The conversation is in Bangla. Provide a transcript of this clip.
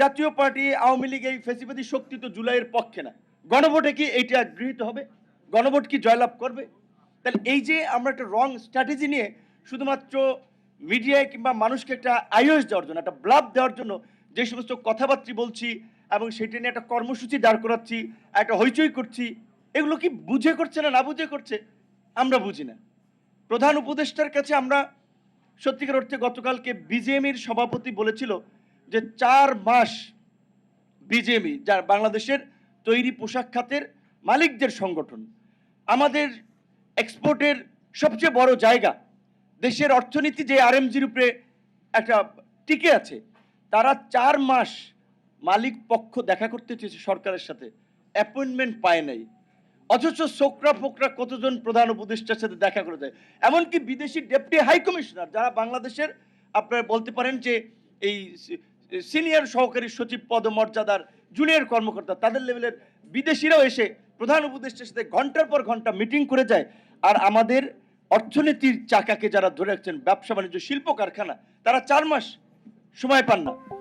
জাতীয় পার্টি আওয়ামী লীগ এই ফেসিবাদী শক্তি তো জুলাইয়ের পক্ষে না। গণভোটে কি এইটা গৃহীত হবে? গণভোট কি জয়লাভ করবে? তাহলে এই যে আমরা একটা রং স্ট্র্যাটেজি নিয়ে শুধুমাত্র মিডিয়ায় কিংবা মানুষকে একটা আয়োস দেওয়ার জন্য, একটা ব্লাব দেওয়ার জন্য যে সমস্ত কথাবার্তা বলছি এবং সেটা নিয়ে একটা কর্মসূচি দাঁড় করাচ্ছি, একটা হইচই করছি, এগুলো কি বুঝে করছে না না বুঝে করছে? আমরা বুঝি না। প্রধান উপদেষ্টার কাছে আমরা সত্যিকার অর্থে গতকালকে বিজেএমির সভাপতি বলেছিল যে চার মাস বিজেএমই যার বাংলাদেশের তৈরি পোশাক খাতের মালিকদের সংগঠন, আমাদের এক্সপোর্টের সবচেয়ে বড় জায়গা, দেশের অর্থনীতি যে আর আরএমজির উপরে একটা টিকে আছে, তারা চার মাস মালিক পক্ষ দেখা করতে চেয়েছে সরকারের সাথে অ্যাপয়েন্টমেন্ট পায় নাই। অথচ সোকরা ফোকরা কতজন প্রধান উপদেষ্টার সাথে দেখা করে যায়? এমনকি বিদেশি ডেপুটি হাই কমিশনার, যারা বাংলাদেশের আপনারা বলতে পারেন যে এই সিনিয়র সহকারী সচিব পদমর্যাদার জুনিয়র কর্মকর্তা, তাদের লেভেলের বিদেশিরাও এসে প্রধান উপদেষ্টার সাথে ঘণ্টার পর ঘণ্টা মিটিং করে যায়। আর আমাদের অর্থনীতির চাকাকে যারা ধরে রাখছেন, ব্যবসা বাণিজ্য, শিল্প কারখানা, তারা চার মাস সময় পান না।